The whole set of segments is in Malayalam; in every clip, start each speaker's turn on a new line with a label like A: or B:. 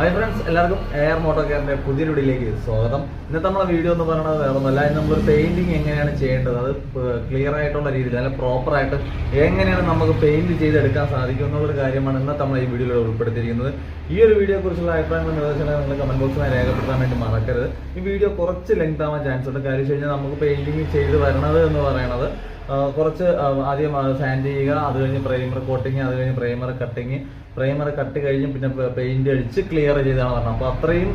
A: ഹായ് ഫ്രണ്ട്സ് എല്ലാവർക്കും എയർ മോട്ടോ കെയറിന്റെ പുതിയ വീഡിയോയിലേക്ക് സ്വാഗതം. ഇന്നത്തെ നമ്മളെ വീഡിയോ എന്ന് പറയുന്നത് വേറെ ഒന്നല്ല നമ്മളൊരു പെയിന്റിങ് എങ്ങനെയാണ് ചെയ്യേണ്ടത്? അത് ക്ലിയർ ആയിട്ടുള്ള രീതിയിൽ അല്ലെങ്കിൽ പ്രോപ്പർ ആയിട്ട് എങ്ങനെയാണ് നമുക്ക് പെയിന്റ് ചെയ്തെടുക്കാൻ സാധിക്കും എന്നുള്ളൊരു കാര്യമാണ് ഇന്നത്തെ നമ്മൾ ഈ വീഡിയോയിൽ ഉൾപ്പെടുത്തിയിരിക്കുന്നത്. ഈ ഒരു വീഡിയോയെക്കുറിച്ചുള്ള കുറിച്ചുള്ള അഭിപ്രായങ്ങളും നിർദ്ദേശങ്ങളും നിങ്ങൾ കമന്റ് ബോക്സിൽ രേഖപ്പെടുത്താൻ വേണ്ടി മറക്കരുത്. ഈ വീഡിയോ കുറച്ച് ലെങ്ത് ആവാൻ ചാൻസ് ഉണ്ട്. കാര്യം കഴിഞ്ഞാൽ നമുക്ക് പെയിന്റിങ് ചെയ്ത് വരണത് എന്ന് പറയുന്നത് കുറച്ച് ആദ്യം സാൻഡ് ചെയ്യുക അത് കഴിഞ്ഞ് പ്രൈമർ കോട്ടിങ് അത് കഴിഞ്ഞ് പ്രൈമർ കട്ടിങ് പ്രൈമർ കട്ട് കഴിഞ്ഞ് പിന്നെ പെയിന്റ് അടിച്ച് ക്ലിയർ ചെയ്താണ് പറഞ്ഞത്. അപ്പോൾ അത്രയും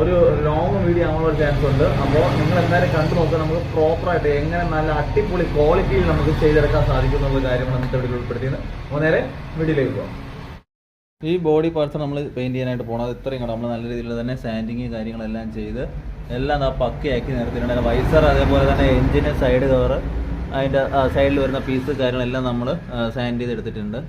A: ഒരു ലോങ് വീഡിയോ ആവാനുള്ള ചാൻസ് ഉണ്ട്. അപ്പോൾ നിങ്ങൾ എന്തായാലും കണ്ടു നോക്കുക. നമുക്ക് പ്രോപ്പറായിട്ട് എങ്ങനെ നല്ല അടിപൊളി ക്വാളിറ്റിയിൽ നമുക്ക് ചെയ്തെടുക്കാൻ സാധിക്കും എന്നുള്ള കാര്യമാണ് ഇന്നത്തെ വീഡിയോ ഉൾപ്പെടുത്തിയത്. അപ്പോൾ നേരെ വീഡിയോയിലേക്ക് പോകാം ഈ ബോഡി പാർട്സ് നമ്മൾ പെയിന്റ് ചെയ്യാനായിട്ട് പോകണം ഇത്രയും കൂടെ നമ്മൾ നല്ല രീതിയിൽ തന്നെ സാൻഡിങ് കാര്യങ്ങളെല്ലാം ചെയ്ത് എല്ലാം ആ പക്കയാക്കി നിർത്തിയിട്ടുണ്ട്. വൈസർ അതേപോലെ തന്നെ എഞ്ചിന് സൈഡ് കവർ അതിന്റെ സൈഡിൽ വരുന്ന പീസ് കാര്യങ്ങളെല്ലാം നമ്മൾ സാൻഡ് ചെയ്ത് എടുത്തിട്ടുണ്ട്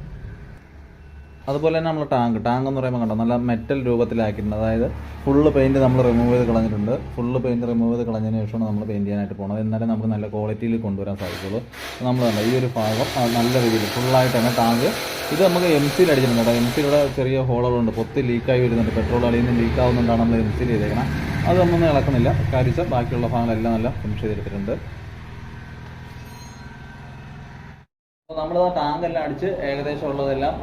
A: അതുപോലെ തന്നെ നമ്മൾ ടാങ്ക് ടാങ്ക് എന്ന് പറയുമ്പോൾ കണ്ടോ നല്ല മെറ്റൽ രൂപത്തിലാക്കിയിട്ടുണ്ട്. അതായത് ഫുള്ള് പെയിന്റ് നമ്മൾ റിമൂവ് ചെയ്ത് കളഞ്ഞിട്ടുണ്ട്. ഫുള്ള് പെയിന്റ് റിമൂവ് ചെയ്ത് കളഞ്ഞതിന് ശേഷമാണ് നമ്മൾ പെയിന്റ് ചെയ്യാനായിട്ട് പോകുന്നത് എന്നാലേ നമുക്ക് നല്ല ക്വാളിറ്റിയിൽ കൊണ്ടുവരാൻ സാധിക്കുള്ളൂ. നമ്മൾ കണ്ടോ ഈ ഒരു ഭാഗം നല്ല രീതിയിൽ ഫുള്ളായിട്ട് തന്നെ ടാങ്ക്. ഇത് നമുക്ക് എം സിയിൽ അടിച്ചിട്ടുണ്ട് കേട്ടോ. എം സിയിലൂടെ ചെറിയ ഹോളുകളുണ്ട് പൊത്തി ലീക്കായി വരുന്നുണ്ട്. പെട്രോൾ അടിയിൽ നിന്ന് ലീക്ക് ആവുന്നുണ്ടാണ് നമ്മൾ എം സിയിൽ ചെയ്തേക്കണം. അത് നമ്മളൊന്നും ഇളക്കുന്നില്ല. കരിച്ച ബാക്കിയുള്ള ഭാഗങ്ങളെല്ലാം നല്ല ഫിനിഷ് ചെയ്തെടുത്തിട്ടുണ്ട്. നമ്മൾ ആ ടാങ്ക് എല്ലാം അടിച്ച് ഏകദേശം ഉള്ളതെല്ലാം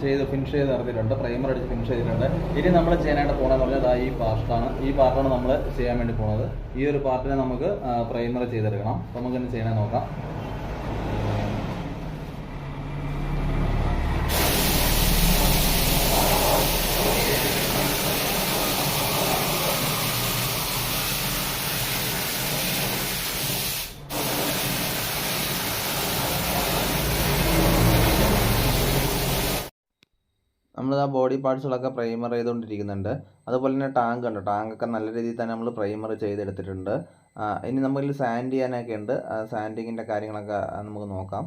A: ചെയ്ത് ഫിനിഷ് ചെയ്ത് നടത്തിയിട്ടുണ്ട്. പ്രൈമർ അടിച്ച് ഫിനിഷ് ചെയ്തിട്ടുണ്ട്. ഇനി നമ്മൾ ചെയ്യാനായിട്ട് പോകണമെന്ന് പറഞ്ഞാൽ അതാ ഈ പാർട്ടാണ് ഈ പാർട്ടാണ് നമ്മൾ ചെയ്യാൻ വേണ്ടി പോകുന്നത് ഈ ഒരു പാർട്ടിനെ നമുക്ക് പ്രൈമർ ചെയ്തെടുക്കണം. നമുക്ക് ഇനി ചെയ്യണേ നോക്കാം. നമ്മൾ ആ ബോഡി പാർട്സുകളൊക്കെ പ്രൈമർ ചെയ്തുകൊണ്ടിരിക്കുന്നുണ്ട് അതുപോലെ തന്നെ ടാങ്ക് ഉണ്ട്. ടാങ്കൊക്കെ നല്ല രീതിയിൽ തന്നെ നമ്മൾ പ്രൈമർ ചെയ്തെടുത്തിട്ടുണ്ട്. ഇനി നമുക്ക് സാൻഡ് ചെയ്യാനൊക്കെ ഉണ്ട്. സാൻഡിങ്ങിന്റെ കാര്യങ്ങളൊക്കെ നമുക്ക് നോക്കാം.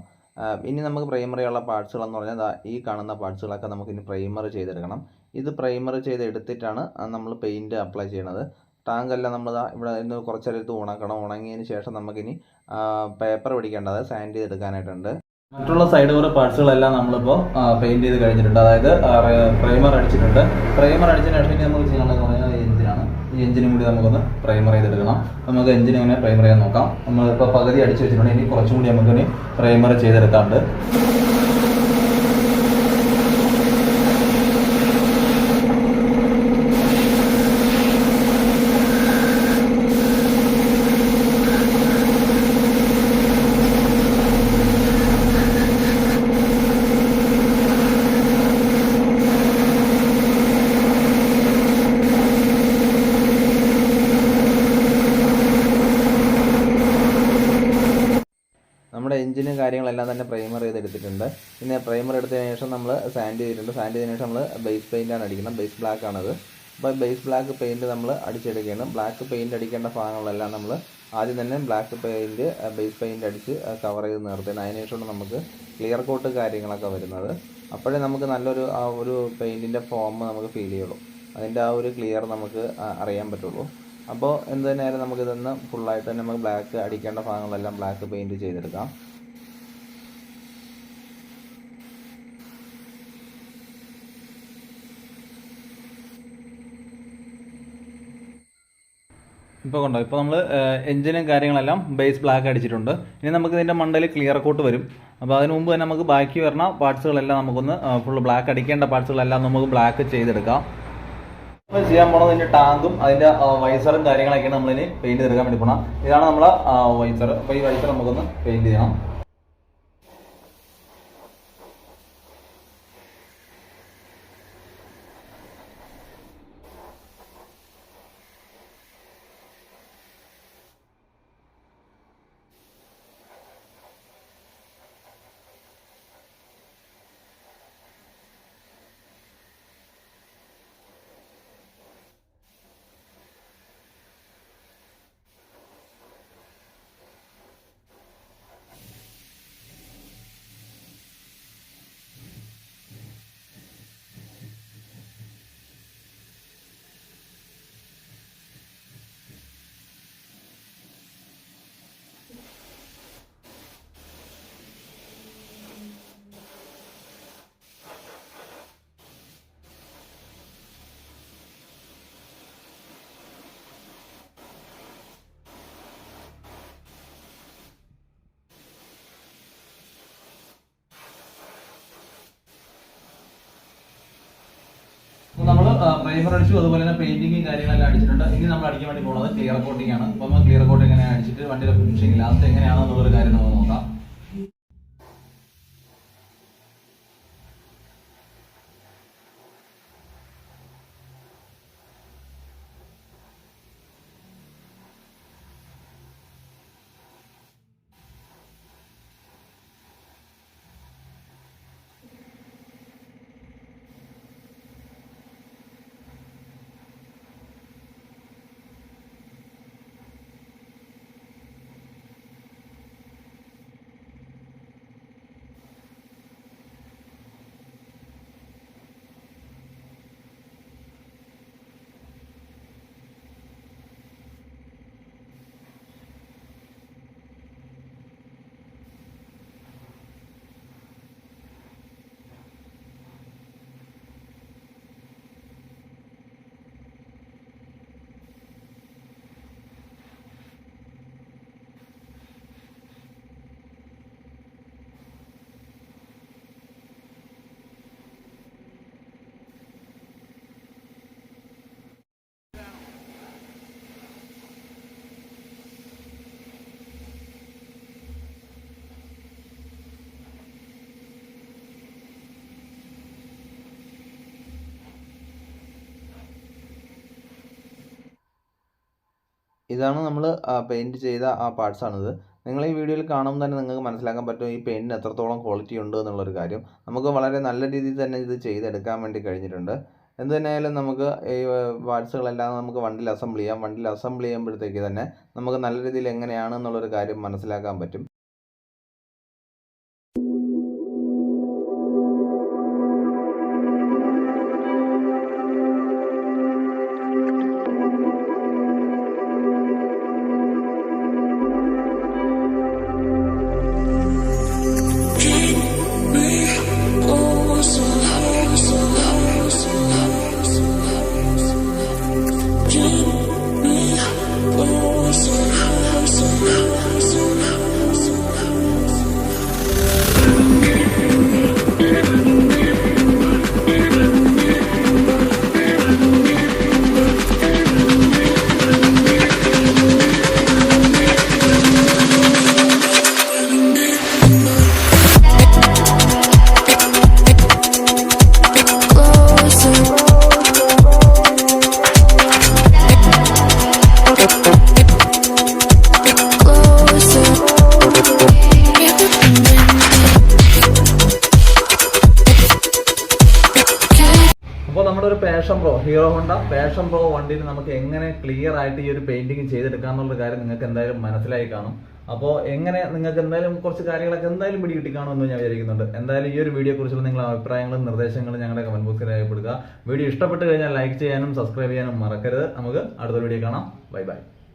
A: ഇനി നമുക്ക് പ്രൈമറിയുള്ള പാർട്സുകളെന്ന് പറഞ്ഞാൽ ഈ കാണുന്ന പാർട്സുകളൊക്കെ നമുക്ക് ഇനി പ്രൈമർ ചെയ്തെടുക്കണം. ഇത് പ്രൈമർ ചെയ്തെടുത്തിട്ടാണ് നമ്മൾ പെയിന്റ് അപ്ലൈ ചെയ്യണത്. ടാങ്ക് എല്ലാം നമ്മൾ ഇവിടെ ഇന്ന് കുറച്ചെടുത്ത് ഉണക്കണം. ഉണങ്ങിയതിന് ശേഷം നമുക്കിനി പേപ്പർ പിടിക്കേണ്ടത് സാൻഡ് ചെയ്തെടുക്കാനായിട്ടുണ്ട്. മറ്റുള്ള സൈഡ് കവർ പാർട്സുകളെല്ലാം നമ്മളിപ്പോൾ പെയിന്റ് ചെയ്ത് കഴിഞ്ഞിട്ടുണ്ട്. അതായത് പ്രൈമർ അടിച്ചിട്ടുണ്ട്. പ്രൈമർ അടിച്ചതിന് ശേഷം നമുക്ക് ചെയ്യാനുള്ളത് പറഞ്ഞാൽ എഞ്ചിനാണ് ഈ എഞ്ചിനും കൂടി നമുക്കൊന്ന് പ്രൈമർ ചെയ്തെടുക്കണം. നമുക്ക് എഞ്ചിൻ എങ്ങനെ പ്രൈമർ ചെയ്യാൻ നോക്കാം. നമ്മളിപ്പോൾ പകുതി അടിച്ച് വെച്ചിട്ടുണ്ട്. ഇനി കുറച്ചും കൂടി നമുക്കിനി പ്രൈമർ ചെയ്തെടുക്കാറുണ്ട് നമ്മുടെ എഞ്ചിനും കാര്യങ്ങളെല്ലാം തന്നെ പ്രൈമർ ചെയ്ത് എടുത്തിട്ടുണ്ട് പിന്നെ പ്രൈമർ എടുത്തതിന് ശേഷം നമ്മൾ സാൻഡ് ചെയ്തിട്ടുണ്ട്. സാൻഡ് ചെയ്തതിന് ശേഷം നമ്മൾ ബേസ് പെയിന്റാണ് അടിക്കുന്നത്. ബേസ് ബ്ലാക്ക് ആണത്. അപ്പോൾ ബേസ് ബ്ലാക്ക് പെയിന്റ് നമ്മൾ അടിച്ചെടുക്കുകയാണ്. ബ്ലാക്ക് പെയിന്റ് അടിക്കേണ്ട ഭാഗങ്ങളെല്ലാം നമ്മൾ ആദ്യം തന്നെ ബ്ലാക്ക് പെയിന്റ് ബേസ് പെയിന്റ് അടിച്ച് കവർ ചെയ്ത് നിർത്തുന്നത് അതിന് ശേഷമാണ് നമുക്ക് ക്ലിയർ കോട്ട് കാര്യങ്ങളൊക്കെ വരുന്നത്. അപ്പോഴേ നമുക്ക് നല്ലൊരു ആ ഒരു പെയിന്റിന്റെ ഫോം നമുക്ക് ഫീൽ ചെയ്യുള്ളൂ. അതിന്റെ ആ ഒരു ക്ലിയർ നമുക്ക് അറിയാൻ പറ്റുള്ളൂ. അപ്പോൾ എന്ത് തന്നെയായാലും നമുക്കിതൊന്ന് ഫുള്ളായിട്ട് തന്നെ നമുക്ക് ബ്ലാക്ക് അടിക്കേണ്ട ഭാഗങ്ങളെല്ലാം ബ്ലാക്ക് പെയിന്റ് ചെയ്തെടുക്കാം. ഇപ്പോൾ കണ്ടോ? ഇപ്പോൾ നമ്മൾ എഞ്ചിനും കാര്യങ്ങളെല്ലാം ബേസ് ബ്ലാക്ക് അടിച്ചിട്ടുണ്ട്. ഇനി നമുക്ക് ഇതിന്റെ മണ്ടയിൽ ക്ലിയർ കോട്ട് വരും. അപ്പോൾ അതിന് മുമ്പ് തന്നെ നമുക്ക് ബാക്കി വരുന്ന പാർട്സുകളെല്ലാം നമുക്കൊന്ന് ഫുൾ ബ്ലാക്ക് അടിക്കേണ്ട പാർട്സുകളെല്ലാം നമുക്ക് ബ്ലാക്ക് ചെയ്തെടുക്കാം. നമ്മൾ ചെയ്യാൻ പോണത് ഇതിന്റെ ടാങ്കും അതിന്റെ വൈസറും കാര്യങ്ങളൊക്കെയാണ് നമ്മളിനി പെയിന്റ് തീർക്കാൻ വേണ്ടി പോകണം ഇതാണ് നമ്മളെ വൈസർ അപ്പോൾ ഈ വൈസർ നമുക്കൊന്ന് പെയിന്റ് ചെയ്യണം. നമ്മൾ പ്രൈമർ അടിച്ചു അതുപോലെ തന്നെ പെയിന്റിങ്ങും കാര്യങ്ങളെല്ലാം അടിച്ചിട്ടുണ്ട്. ഇനി നമ്മൾ അടിക്കാൻ വേണ്ടി പോകുന്നത് ക്ലിയർ കോട്ടിംഗ് ആണ്. നമ്മൾ ക്ലിയർ കോട്ടിംഗ് എങ്ങനെയാണ് അടിച്ചിട്ട് വണ്ടിയുടെ ഫിനിഷിംഗ് ലാസ്റ്റ് എങ്ങനെയാണെന്നുള്ളൊരു കാര്യം നമുക്ക് നോക്കാം.
B: ഇതാണ് നമ്മൾ പെയിന്റ് ചെയ്ത ആ പാർട്സ് ആണിത്. നിങ്ങൾ ഈ വീഡിയോയിൽ കാണുമ്പോൾ തന്നെ നിങ്ങൾക്ക് മനസ്സിലാക്കാൻ പറ്റും ഈ പെയിന്റിന് എത്രത്തോളം ക്വാളിറ്റി ഉണ്ട് എന്നുള്ളൊരു കാര്യം. നമുക്ക് വളരെ നല്ല രീതിയിൽ തന്നെ ഇത് ചെയ്തെടുക്കാൻ വേണ്ടി കഴിഞ്ഞിട്ടുണ്ട്. എന്ത് തന്നെയായാലും നമുക്ക് ഈ പാർട്സുകളെല്ലാം നമുക്ക് വണ്ടിയിൽ അസംബിൾ ചെയ്യാം. വണ്ടിയിൽ അസംബിൾ ചെയ്യുമ്പോഴത്തേക്ക് തന്നെ നമുക്ക് നല്ല രീതിയിൽ എങ്ങനെയാണ് എന്നുള്ളൊരു കാര്യം മനസ്സിലാക്കാൻ പറ്റും.
A: ഹീറോ ഹോണ്ട പാഷൻ പ്രോ വണ്ടിയിൽ നമുക്ക് എങ്ങനെ ക്ലിയർ ആയിട്ട് ഈ ഒരു പെയിന്റിങ് ചെയ്തെടുക്കാം എന്നുള്ള കാര്യം നിങ്ങൾക്ക് എന്തായാലും മനസ്സിലായി കാണും. അപ്പോൾ എങ്ങനെ നിങ്ങൾക്ക് എന്തായാലും കുറച്ച് കാര്യങ്ങളൊക്കെ എന്തായാലും പിടി കിട്ടി കാണുമെന്ന് ഞാൻ വിചാരിക്കുന്നുണ്ട്. എന്തായാലും ഈ ഒരു വീഡിയോ കുറിച്ചുള്ള നിങ്ങളുടെ അഭിപ്രായങ്ങളും നിർദ്ദേശങ്ങളും ഞങ്ങളുടെ കമന്റ് ബോക്സിൽ രേഖപ്പെടുത്തുക. വീഡിയോ ഇഷ്ടപ്പെട്ട് കഴിഞ്ഞാൽ ലൈക്ക് ചെയ്യാനും സബ്സ്ക്രൈബ് ചെയ്യാനും മറക്കരുത്. നമുക്ക് അടുത്ത വീഡിയോ കാണാം. Bye bye